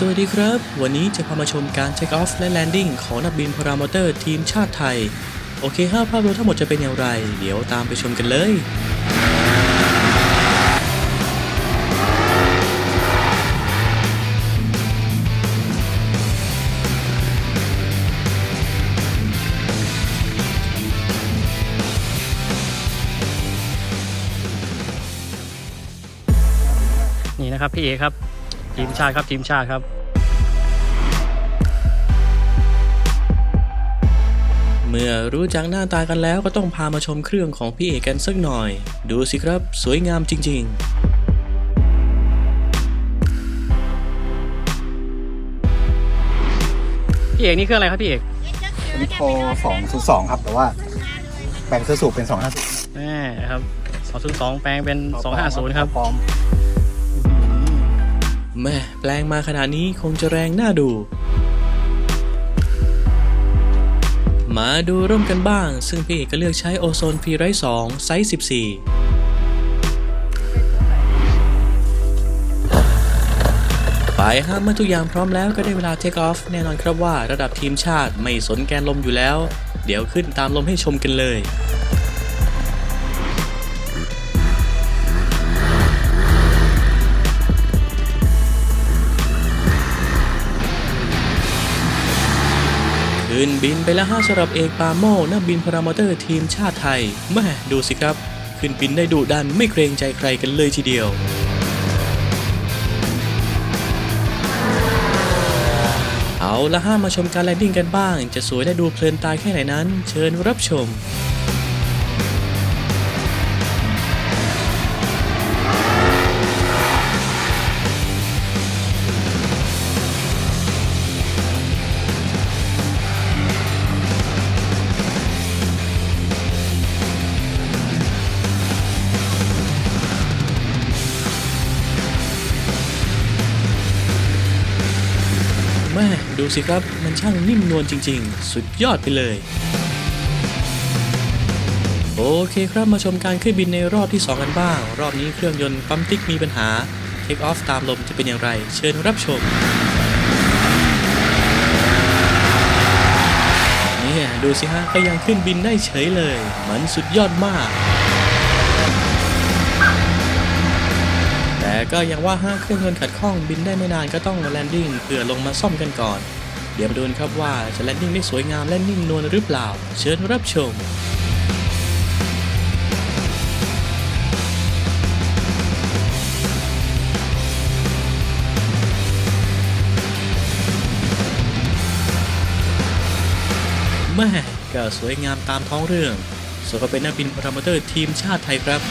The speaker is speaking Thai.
สวัสดีครับ วันนี้จะพามาชมการเทคออฟและแลนดิ้งของนักบินพารามอเตอร์ทีมชาติไทย โอเคห้าภาพรวมทั้งหมดจะเป็นอย่างไร เดี๋ยวตามไปชมกันเลยนี่นะครับพี่เอครับ ทีมชาติครับทีมชาติครับเมื่อรู้จักหน้าตากันแล้วก็ต้องพามาชมเครื่องของพี่เอกกันสักหน่อย ดูสิครับสวยงามจริงพี่เอกนี่เครื่องอะไรครับพี่เอกเป็นโค202 ครับ แต่ว่าแบ่งเสื้อสูบเป็น 250แม่ครับ202 แปลงเป็น 250 ครับพร้อมๆ แม่แปลงมาขนาดนี้คงจะแรงน่าดู มาดูร่มกันบ้าง ซึ่งพี่เอกก็เลือกใช้โอโซนพีไร2ไซส์ 14ไปฮะเมื่อทุกอย่างพร้อมแล้วก็ได้เวลาเทคออฟแน่นอนครับว่าระดับทีมชาติไม่สนแกนลมอยู่แล้ว เดี๋ยวขึ้นตามลมให้ชมกันเลย ขึ้นบินไปแล้วห้าสำหรับเอกปาโมนักบินพารามอเตอร์ทีมชาติไทยแม่ดูสิครับ ขึ้นบินได้ดุดันไม่เกรงใจใครกันเลยทีเดียวเอาละห้ามาชมการแลนดิ้งกันบ้าง จะสวยและดูเพลินตาแค่ไหนนั้น เชิญรับชม ดูสิครับ มันช่างนิ่มนวลจริง ๆ สุดยอดไปเลย โอเคครับมาชมการขึ้นบินในรอบที่ 2 กันบ้าง รอบนี้เครื่องยนต์ปั๊มติ๊กมีปัญหาเทคออฟตามลมจะเป็นอย่างไร เชิญรับชมเนี่ยดูสิฮะก็ยังขึ้นบินได้เฉยเลย มันสุดยอดมาก ก็ยังว่าห้าเครื่องยนต์ขัดข้องบินได้ไม่นานก็ต้องแลนดิ้งเพื่อลงมาซ่อมกันก่อน เดี๋ยวมาดูนครับว่าจะแลนดิ้งได้สวยงามและนิ่งนวลหรือเปล่า เชิญรับชมแม่ก็สวยงามตามท้องเรื่องส่วนก็เป็นนักบินพารามเตอร์ทีมชาติไทยครับ